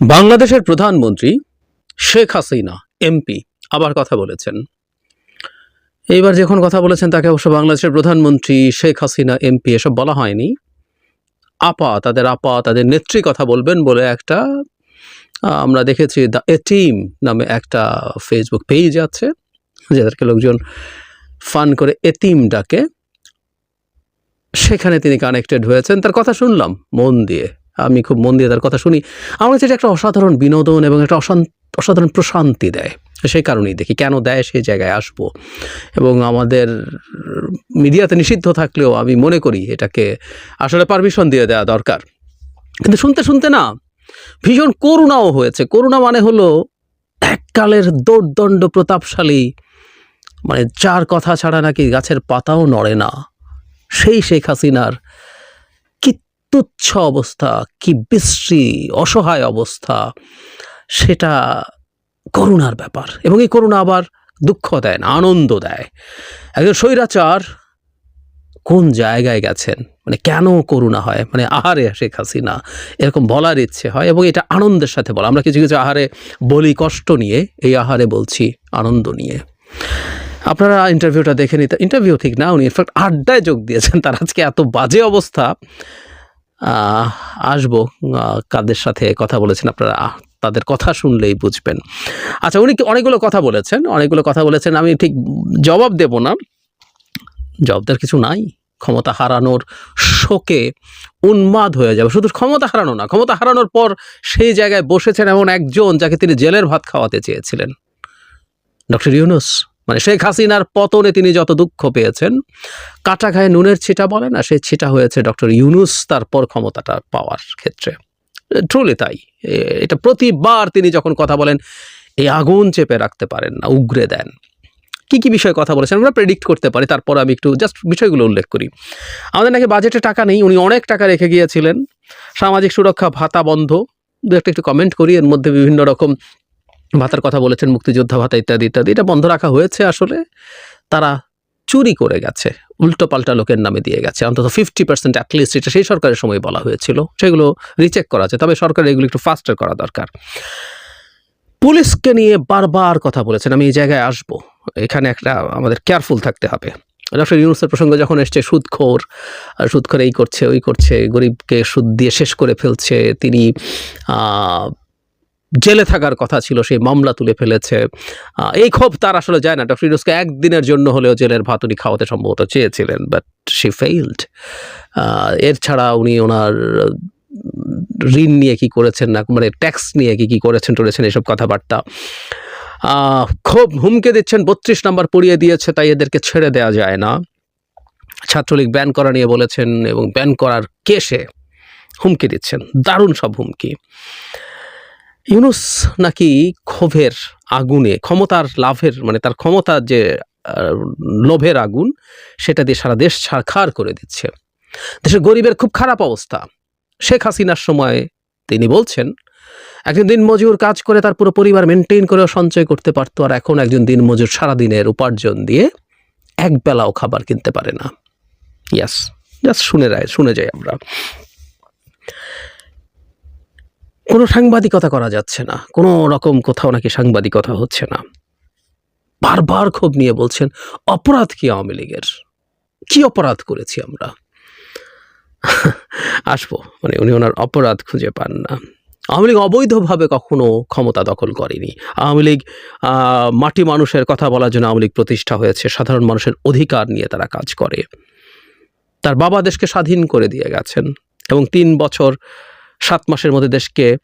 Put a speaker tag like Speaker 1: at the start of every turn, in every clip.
Speaker 1: বাংলাদেশের প্রধানমন্ত্রী শেখ হাসিনা এমপি আবার কথা বলেছেন। এইবার যখন কথা বলেছেন, তাকে অবশ্য বাংলাদেশের প্রধানমন্ত্রী শেখ হাসিনা এমপি এসব বলা হয়নি। আপা, তাদের আপা, তাদের নেত্রী কথা বলবেন বলে একটা, আমরা দেখেছি দ্য এটিম নামে একটা ফেসবুক পেজ আছে, যাদেরকে লোকজন ফান করে এতিম ডাকে। সেখানে তিনি কানেক্টেড হয়েছেন। তার কথা শুনলাম, মন দিয়ে। আমি খুব মন দিয়ে তার কথা শুনি। আমার কাছে এটা একটা অসাধারণ বিনোদন এবং একটা অসাধারণ প্রশান্তি দেয়। সেই কারণেই দেখি কেন দেয় সেই জায়গায় আসব। এবং আমাদের মিডিয়াতে নিষিদ্ধ থাকলেও আমি মনে করি এটাকে আসলে পারমিশন দিয়ে দেওয়া দরকার। কিন্তু শুনতে শুনতে না, ভীষণ করুণাও হয়েছে। করুণা মানে হলো এককালের দৌর্দণ্ড প্রতাপশালী। মানে যার কথা ছাড়া নাকি গাছের পাতাও নড়ে না। সেই শেখ হাসিনার তুচ্ছ অবস্থা, কি বিশ্রী, অসহায় অবস্থা, সেটা করুণার ব্যাপার। এবং এই করুণা আবার দুঃখ দেয় না, আনন্দ দেয়। একজন স্বৈরাচার কোন জায়গায় গেছেন? মানে কেন করুণা হয়? মানে আহারে শেখ হাসিনা, এরকম বলার ইচ্ছে হয় এবং এটা আনন্দের সাথে বলা। আমরা কিছু কিছু আহারে বলি কষ্ট নিয়ে, এই আহারে বলছি আনন্দ নিয়ে। আপনারা ইন্টারভিউটা দেখে নিতে ইন্টারভিউ ঠিক না, উনি ইনফ্যাক্ট আড্ডায় যোগ দিয়েছেন, তার আজকে এত বাজে অবস্থা। আসব কাদের সাথে কথা বলেছেন আপনারা তাদের কথা শুনলেই বুঝবেন। আচ্ছা উনি অনেকগুলো কথা বলেছেন, অনেকগুলো কথা বলেছেন, আমি ঠিক জবাব দেব না। জবাব দেওয়ার কিছু নাই। ক্ষমতা হারানোর শোকে উন্মাদ হয়ে যাবে। শুধু ক্ষমতা হারানো না, ক্ষমতা হারানোর পর সেই জায়গায় বসেছেন এমন একজন যাকে তিনি জেলের ভাত খাওয়াতে চেয়েছিলেন। ডক্টর ইউনুস মানে শেখ হাসিনার পতনে তিনি যত দুঃখ পেয়েছেন কাটা গায়ে নুনের ছিটা বলে না সেই ছিটা হয়েছে ডক্টর ইউনুস তারপর ক্ষমতাটা পাওয়ার ক্ষেত্রে। ট্রুলি তাই। এটা প্রতিবার তিনি যখন কথা বলেন এই আগুন চেপে রাখতে পারেন না উগরে দেন। কি কি বিষয়ে কথা বলেছেন আমরা প্রেডিক্ট করতে পারি, তারপর আমি একটু জাস্ট বিষয়গুলো উল্লেখ করি। আমাদের নাকি বাজেটে টাকা নেই, উনি অনেক টাকা রেখে গিয়েছিলেন। সামাজিক সুরক্ষা ভাতা বন্ধ। দু একটা একটু কমেন্ট করি, এর মধ্যে বিভিন্ন রকম ভাতার কথা বলেছেন মুক্তিযোদ্ধা ভাতা ইত্যাদি ইত্যাদি। এটা বন্ধ রাখা হয়েছে আসলে। তারা চুরি করে গেছে উল্টো পাল্টা লোকের নামে দিয়ে গেছে। অন্তত ফিফটি পার্সেন্ট অ্যাটলিস্ট এটা সেই সরকারের সময় বলা হয়েছিল। সেগুলো রিচেক করা আছে, তবে সরকার এগুলো একটু ফাস্টার করা দরকার। পুলিশকে নিয়ে বারবার কথা বলেছেন, আমি এই জায়গায় আসব। এখানে একটা আমাদের কেয়ারফুল থাকতে হবে। ডক্টর ইউনুসের প্রসঙ্গে যখন এসছে, সুদখোর সুদখোর এই করছে, ওই করছে, গরিবকে সুদ দিয়ে শেষ করে ফেলছে, তিনি জেলে থাকার কথা ছিল, সেই মামলা তুলে ফেলেছে। এই ক্ষোভ তার আসলে যায় না। ডক্টর ইউনুসকে একদিনের জন্য হলেও জেলের ভাত উনি খাওয়াতে সম্ভবত চেয়েছিলেন বাট শি ফেইল্ড এর ছাড়া উনি ওনার ঋণ নিয়ে কি করেছেন না মানে ট্যাক্স নিয়ে কি কি করেছেন টরেছেন এসব কথাবার্তা। খুব হুমকে দিচ্ছেন, বত্রিশ নাম্বার পড়িয়ে দিয়েছে, তাই এদেরকে ছেড়ে দেওয়া যায় না। ছাত্রলীগ ব্যান করা নিয়ে বলেছেন এবং ব্যান করার কেসে হুমকি দিচ্ছেন। দারুণ সব হুমকি। ইউনুস নাকি ক্ষোভের আগুনে, ক্ষমতার লাভের মানে তার ক্ষমতার যে লোভের আগুন, সেটা দিয়ে সারা দেশ ছাড়খার করে দিচ্ছে। দেশের গরিবের খুব খারাপ অবস্থা। শেখ হাসিনার সময় তিনি বলছেন, একজন দিনমজুর কাজ করে তার পুরো পরিবার মেনটেন করেও সঞ্চয় করতে পারতো, আর এখন একজন দিন দিনমজুর সারাদিনের উপার্জন দিয়ে এক বেলাও খাবার কিনতে পারে না। ইয়াস জাস্ট শুনে রায়, শুনে যাই আমরা। কোনো সাংবাদিকতা করা যাচ্ছে না। কোনো রকম কোথাও নাকি সাংবাদিকতা হচ্ছে না। বারবার ক্ষোভ নিয়ে বলছেন, অপরাধ কি আওয়ামী লীগের? কি অপরাধ করেছি আমরা? আসব মানে উনি ওনার অপরাধ খুঁজে পান না। আওয়ামী লীগ অবৈধভাবে কখনো ক্ষমতা দখল করেনি। আওয়ামী লীগ মাটি মানুষের কথা বলার জন্য আওয়ামী লীগ প্রতিষ্ঠা হয়েছে। সাধারণ মানুষের অধিকার নিয়ে তারা কাজ করে। তার বাবা দেশকে স্বাধীন করে দিয়ে গেছেন এবং তিন বছর সাত মাসের মধ্যে দেশকে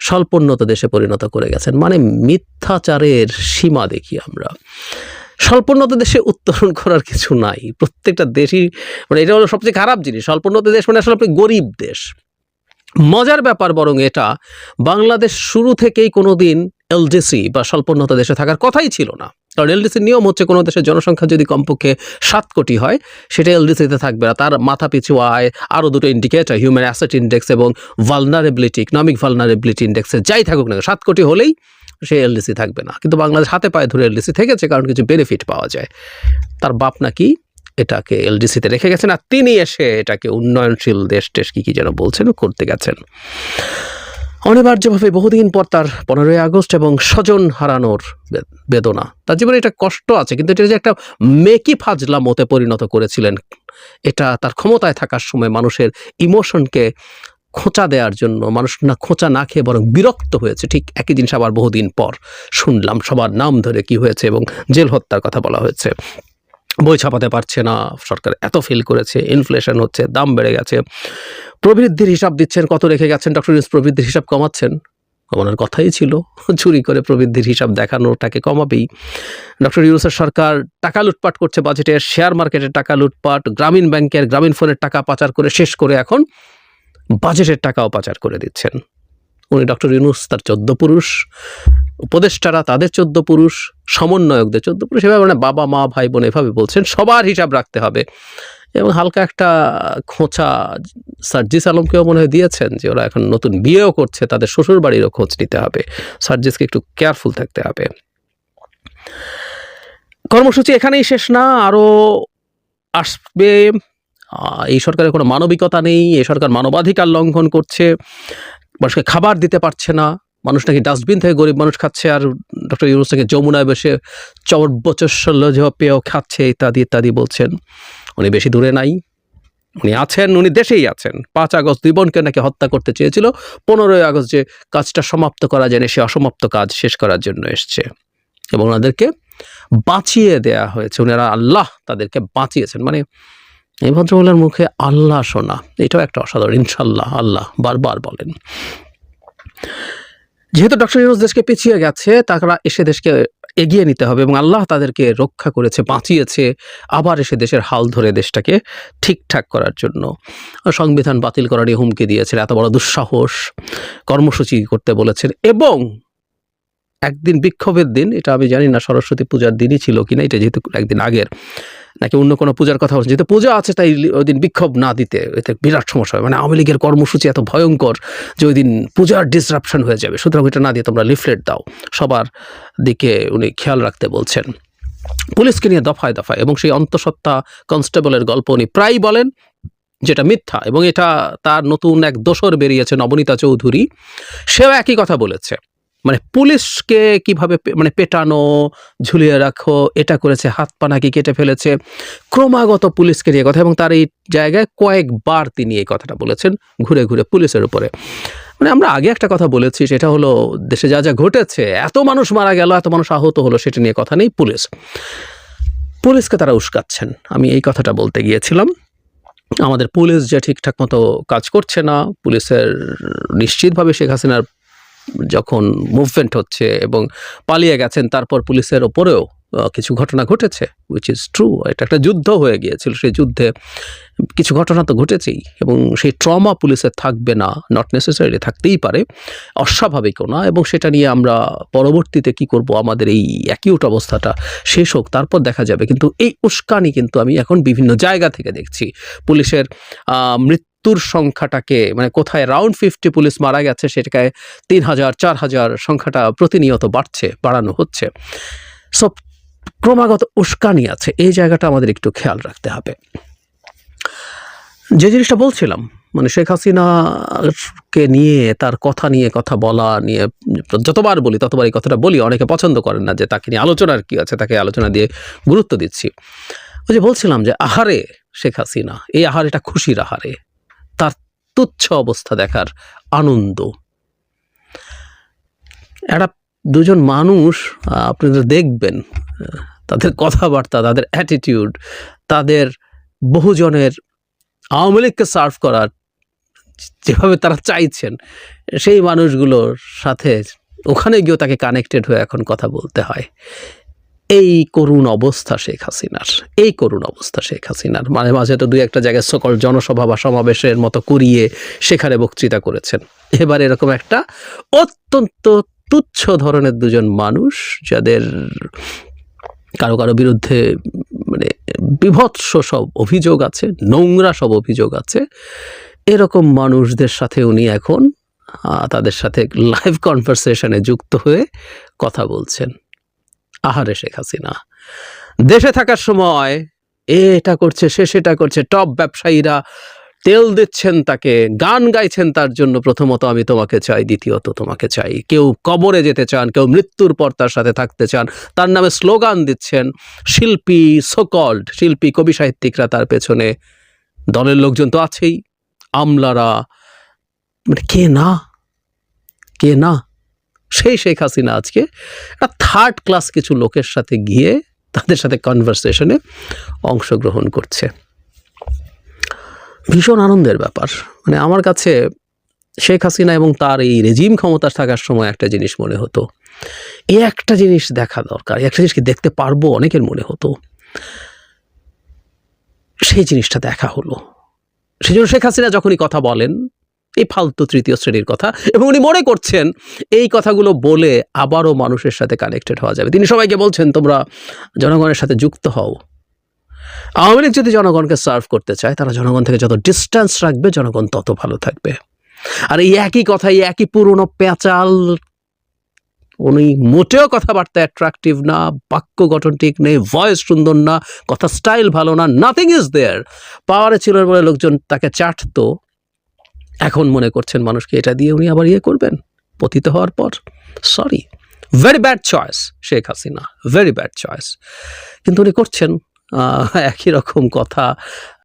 Speaker 1: স্বল্পোন্নত দেশে পরিণত করে গেছেন। মানে মিথ্যাচারের সীমা দেখি আমরা। স্বল্পোন্নত দেশে উত্তরণ করার কিছু নাই। প্রত্যেকটা দেশই মানে এটা হলো সবচেয়ে খারাপ জিনিস। স্বল্পোন্নত দেশ মানে আসলে আপনি গরিব দেশ। মজার ব্যাপার বরং এটা, বাংলাদেশ শুরু থেকেই কোনো দিন এলডিসি বা স্বল্পোন্নত দেশে থাকার কথাই ছিল না। কারণ এলডিসির নিয়ম হচ্ছে কোনো দেশের জনসংখ্যা যদি কমপক্ষে সাত কোটি হয়, সেটা এলডিসিতে থাকবে না। তার মাথা পিছু আয়, আরও দুটো ইন্ডিকেটর হিউম্যান অ্যাসেট ইন্ডেক্স এবং ভালনারেবিলিটি ইকনমিক ভালনারেবিলিটি ইন্ডেক্সে যাই থাকুক না সাত কোটি হলেই সে এলডিসি থাকবে না। কিন্তু বাংলাদেশ হাতে পায়ে ধরে এলডিসি থেকেছে, কারণ কিছু বেনিফিট পাওয়া যায়। তার বাপ নাকি এটাকে এলডিসিতে রেখে গেছেন, আর তিনি এসে এটাকে উন্নয়নশীল দেশ টেশ কী কী যেন বলছেন, করতে গেছেন। অনিবার্যভাবে বহুদিন পর তার পনেরোই আগস্ট এবং স্বজন হারানোর বেদনা। তার জীবনে এটা কষ্ট আছে, কিন্তু এটা যে একটা মেকি ফাজলা মতে পরিণত করেছিলেন, এটা তার ক্ষমতায় থাকার সময় মানুষের ইমোশনকে খোঁচা দেওয়ার জন্য, মানুষ না খোঁচা না খেয়ে বরং বিরক্ত হয়েছে। ঠিক একই জিনিস আবার বহুদিন পর শুনলাম, সবার নাম ধরে কি হয়েছে এবং জেল হত্যার কথা বলা হয়েছে। বই ছাপাতে পারছে না, সরকার এত ফেল করেছে ইনফ্লেশন হচ্ছে, দাম বেড়ে গেছে। প্রবৃদ্ধির হিসাব দিচ্ছেন, কত রেখে গেছেন ডক্টর ইউনুস প্রবৃদ্ধির হিসাব কমাচ্ছেন? কমানোর কথাই ছিল, চুরি করে প্রবৃদ্ধির হিসাব দেখানোটাকে কমাবেই। ডক্টর ইউনুসের সরকার টাকা লুটপাট করছে বাজেটের শেয়ার মার্কেটের টাকা লুটপাট, গ্রামীণ ব্যাংকের গ্রামীণ ফোনের টাকা পাচার করে শেষ করে এখন বাজেটের টাকাও পাচার করে দিচ্ছেন। উনি ডক্টর ইউনুস তার চোদ্দ পুরুষ। উপদেষ্টারা তাদের চোদ্দ পুরুষ, সমন্বয়কদের চোদ্দ পুরুষ, এভাবে মানে বাবা, মা, ভাই, বোন এভাবে বলছেন, সবার হিসাব রাখতে হবে। এবং হালকা একটা খোঁচা সার্জিস আলমকেও মনে হয় দিয়েছেন যে ওরা এখন নতুন বিয়েও করছে, তাদের শ্বশুর বাড়িরও খোঁজ নিতে হবে। সার্জিসকে একটু কেয়ারফুল থাকতে হবে। কর্মসূচি এখানেই শেষ না, আরও আসবে। এই সরকারের কোনো মানবিকতা নেই এই সরকার মানবাধিকার লঙ্ঘন করছে, মানুষকে খাবার দিতে পারছে না। মানুষ নাকি ডাস্টবিন থেকে গরিব মানুষ খাচ্ছে আর ডক্টর ইউনুস নাকি যমুনায় বসে চর্বচস্বল্য পেয়েও খাচ্ছে, ইত্যাদি ইত্যাদি বলছেন। উনি বেশি দূরে নাই। উনি আছেন, উনি দেশেই আছেন। পাঁচ আগস্ট দুই বোনকে নাকি হত্যা করতে চেয়েছিল। পনেরোই আগস্ট যে কাজটা সমাপ্ত করা যায়নি সে অসমাপ্ত কাজ শেষ করার জন্য এসছে। এবং ওনাদেরকে বাঁচিয়ে দেয়া হয়েছে। ওনারা আল্লাহ তাদেরকে বাঁচিয়েছেন। মানে এই ভদ্রমহিলার মুখে আল্লাহ শোনা, এটাও একটা অসাধারণ। ইনশাল্লাহ আল্লাহ বারবার বলেন। যেহেতু ডক্টর ইউনুস দেশকে পিছিয়ে গেছে, তারা এসে দেশকে এগিয়ে নিতে হবে এবং আল্লাহ তাদেরকে রক্ষা করেছে, বাঁচিয়েছে, আবার এসে দেশের হাল ধরে দেশটাকে ঠিকঠাক করার জন্য। সংবিধান বাতিল করারই হুমকি দিয়েছেন, এত বড় দুঃসাহস, কর্মসূচি করতে বলেছেন এবং একদিন বিক্ষোভের দিন, এটা আমি জানি না, সরস্বতী পূজার দিনই ছিল কিনা, এটা যেহেতু একদিন আগের। নাকি অন্য কোনো পূজার কথা বলছেন? যেহেতু পূজা আছে, তাই ওই দিন বিক্ষোভ না দিতে এতে বিরাট সমস্যা হয়। মানে আওয়ামী লীগের কর্মসূচি এত ভয়ঙ্কর যে ওই দিন পূজার ডিসরাপশন হয়ে যাবে। সুতরাং এটা না দিয়ে তোমরা লিফলেট দাও। সবার দিকে উনি খেয়াল রাখতে বলছেন। পুলিশকে নিয়ে দফায় দফায় এবং সেই অন্তঃসত্ত্বা কনস্টেবলের গল্প উনি প্রায়ই বলেন, যেটা মিথ্যা এবং এটা তার নতুন এক দোসর বেরিয়েছে নবনীতা চৌধুরী। সেও একই কথা বলেছে। মানে পুলিশকে কীভাবে মানে পেটানো, ঝুলিয়ে রাখো, এটা করেছে, হাত পা নাকি কেটে ফেলেছে, ক্রমাগত পুলিশকে নিয়ে কথা, এবং তার এই জায়গায় কয়েকবার তিনি এই কথাটা বলেছেন ঘুরে ঘুরে পুলিশের উপরে। মানে আমরা আগে একটা কথা বলেছি, সেটা হলো দেশে যা যা ঘটেছে, এত মানুষ মারা গেল, এত মানুষ আহত হলো, সেটা নিয়ে কথা নেই পুলিশ। পুলিশকে তারা উস্কাচ্ছেন। আমি এই কথাটা বলতে গিয়েছিলাম। আমাদের পুলিশ যে ঠিকঠাক মতো কাজ করছে না, পুলিশের নিশ্চিতভাবে শেখ হাসিনার যখন মুভমেন্ট হচ্ছে এবং পালিয়ে গেছেন তারপর পুলিশের ওপরেও কিছু ঘটনা ঘটেছে উইচ ইজ ট্রু এটা একটা যুদ্ধ হয়ে গিয়েছিল। সেই যুদ্ধে কিছু ঘটনা তো ঘটেছেই এবং সেই ট্রমা পুলিশের থাকবে না নট নেসেসারি থাকতেই পারে অস্বাভাবিকও না এবং সেটা নিয়ে আমরা পরবর্তীতে কি করব আমাদের এই অ্যাকিউট অবস্থাটা শেষ হোক তারপর দেখা যাবে। কিন্তু এই উস্কানি কিন্তু আমি এখন বিভিন্ন জায়গা থেকে দেখছি। পুলিশের আহ, মৃত্যুর সংখ্যাটাকে মানে কোথায় রাউন্ড ফিফটি পুলিশ মারা গেছে সেটাকে তিন হাজার, চার হাজার সংখ্যাটা প্রতিনিয়ত বাড়ছে, বাড়ানো হচ্ছে। সব ক্রমাগত উস্কানি আছে, এই জায়গাটা আমাদের একটু খেয়াল রাখতে হবে। যে জিনিসটা বলছিলাম মানে শেখ হাসিনাকে নিয়ে, তার কথা নিয়ে, কথা বলা নিয়ে, যতবার বলি, ততবার এই কথাটা বলি, অনেকে পছন্দ করেন না যে তাকে নিয়ে আলোচনার কি আছে, তাকে আলোচনা দিয়ে গুরুত্ব দিচ্ছি। ওই যে বলছিলাম যে, আহারে শেখ হাসিনা, এই আহারেটা খুশির আহারে। তার তুচ্ছ অবস্থা দেখার আনন্দ। একটা দুজন মানুষ আপনারা দেখবেন, তাদের কথাবার্তা, তাদের অ্যাটিটিউড তাদের বহুজনের আওয়ামী লীগকে সার্ভ করার যেভাবে তারা চাইছেন, সেই মানুষগুলোর সাথে ওখানে গিয়েও তাকে কানেক্টেড হয়ে এখন কথা বলতে হয়। এই করুণ অবস্থা শেখ হাসিনার, এই করুণ অবস্থা শেখ হাসিনার। মাঝে মাঝে তো দুই একটা জায়গায় সকল জনসভা বা সমাবেশের মতো করিয়ে সেখানে বক্তৃতা করেছেন। এবার এরকম একটা অত্যন্ত তুচ্ছ ধরনের দুজন মানুষ যাদের কারও কারও বিরুদ্ধে মানে বিভৎস সব অভিযোগ আছে, নোংরা সব অভিযোগ আছে, এরকম মানুষদের সাথে উনি এখন তাদের সাথে লাইভ কনভারসেশনে যুক্ত হয়ে কথা বলছেন। আহারে শেখ হাসিনা। দেশে থাকার সময় এটা করছে, সে সেটা করছে, টপ ব্যবসায়ীরা তেল দিচ্ছেন তাকে, গান গাইছেন তার জন্য প্রথমত আমি তোমাকে চাই, দ্বিতীয়ত তোমাকে চাই। কেউ কবরে যেতে চান, কেউ মৃত্যুর পর তার সাথে থাকতে চান, তার নামে স্লোগান দিচ্ছেন, শিল্পী সোকল্ড, শিল্পী, কবি সাহিত্যিকরা তার পেছনে। দলের লোকজন তো আছেই। আমলারা মানে কে না? কে না? সেই শেখ হাসিনা আজকে থার্ড ক্লাস কিছু লোকের সাথে গিয়ে তাদের সাথে কনভারসেশনে অংশগ্রহণ করছে। ভীষণ আনন্দের ব্যাপার। মানে আমার কাছে শেখ হাসিনা এবং তার এই রেজিম ক্ষমতা থাকার সময় একটা জিনিস মনে হতো। এই একটা জিনিস দেখা দরকার একটা জিনিস কি দেখতে পারব অনেকের মনে হতো। সেই জিনিসটা দেখা হলো। সেই জন্য শেখ হাসিনা যখনই কথা বলেন এই ফালতু তৃতীয় শ্রেণির কথা। এবং উনি মনে করছেন, এই কথাগুলো বলে আবারও মানুষের সাথে কানেক্টেড হওয়া যাবে। তিনি সবাইকে বলছেন, তোমরা জনগণের সাথে যুক্ত হও। আওয়ামী লীগ যদি জনগণকে সার্ভ করতে চায়, তারা জনগণ থেকে যত ডিস্টেন্স রাখবে, জনগণ তত ভালো থাকবে। আর এই একই কথা, এই একই পুরনো পেঁচাল, উনি মোটেও কথাবার্তা অ্যাট্রাকটিভ না, বাক্য গঠন ঠিক নেই ভয়েস সুন্দর না, কথা স্টাইল ভালো না নাথিং ইজ দেয়ার পাওয়ারে ছিল বলে লোকজন তাকে চাটতো। এখন মনে করছেন মানুষকে এটা দিয়ে উনি আবার ইয়ে করবেন? পতিত হওয়ার পর? Sorry very bad choice Sheikh Hasina. Very bad choice কিন্তু উনি করছেন একই রকম কথা।